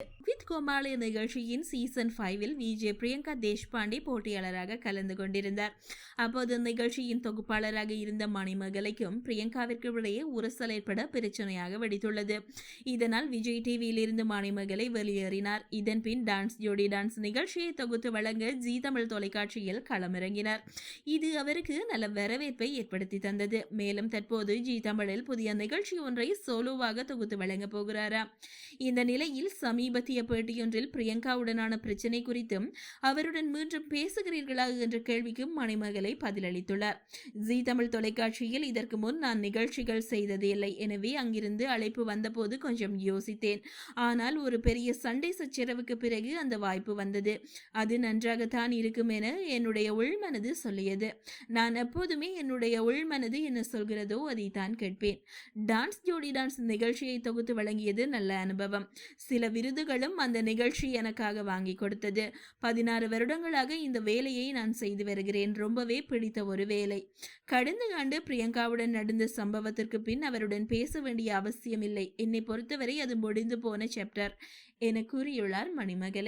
With கோமாளி நிகழ்ச்சியின் season ஃபைவில் VJ Priyanka Deshpande போட்டியாளராக கலந்து கொண்டிருந்தார். அப்போது நிகழ்ச்சியின் தொகுப்பாளராக இருந்த மணிமகலைக்கும் பிரியங்காவிற்கு இடையே உரசல் ஏற்பட பிரச்சனையாக வெடித்துள்ளது. இதனால் விஜய் டிவியில் இருந்து மணிமகளை வெளியேறினார். இதன்பின் டான்ஸ் ஜோடி டான்ஸ் நிகழ்ச்சியை தொகுத்து வழங்க ஜி தமிழ் தொலைக்காட்சியில் களமிறங்கினார். இது அவருக்கு நல்ல வரவேற்பை ஏற்படுத்தி தந்தது. மேலும் தற்போது ஜி தமிழில் புதிய நிகழ்ச்சி ஒன்றை சோலோவாக தொகுத்து வழங்கப் போகிறாராம் இந்த நிலையில் சமீப சமீபத்திய பேட்டியொன்றில் பிரியங்காவுடனான பிரச்சினை குறித்தும் அவருடன் மீண்டும் பேசுகிறீர்களா என்ற கேள்விக்கும் மணிமகளை பதிலளித்துள்ளார். ஜி தமிழ் தொலைக்காட்சியில் இதற்கு முன் நான் நிகழ்ச்சிகள் செய்தது இல்லை எனவே அங்கிருந்து அழைப்பு வந்தபோது கொஞ்சம் யோசித்தேன். ஆனால் ஒரு பெரிய சண்டை சச்சரவுக்கு பிறகு அந்த வாய்ப்பு வந்தது. அது நன்றாகத்தான் இருக்கும் என என்னுடைய உள்மனது சொல்லியது. நான் எப்போதுமே என்னுடைய உள்மனது என்ன சொல்கிறதோ அதைத்தான் கேட்பேன். டான்ஸ் ஜோடி டான்ஸ் நிகழ்ச்சியை தொகுத்து வழங்கியது நல்ல அனுபவம். சில விருது விருதுகளும் அந்த நிகழ்ச்சி எனக்காக வாங்கி கொடுத்தது. பதினாறு வருடங்களாக இந்த வேலையை நான் செய்து வருகிறேன். ரொம்பவே பிடித்த ஒரு வேலை. கடந்த ஆண்டு பிரியங்காவுடன் நடந்த சம்பவத்திற்கு பின் அவருடன் பேச வேண்டிய அவசியமில்லை. என்னை பொறுத்தவரை அது முடிந்து போன சாப்டர் என கூறியுள்ளார் மணிமகளை.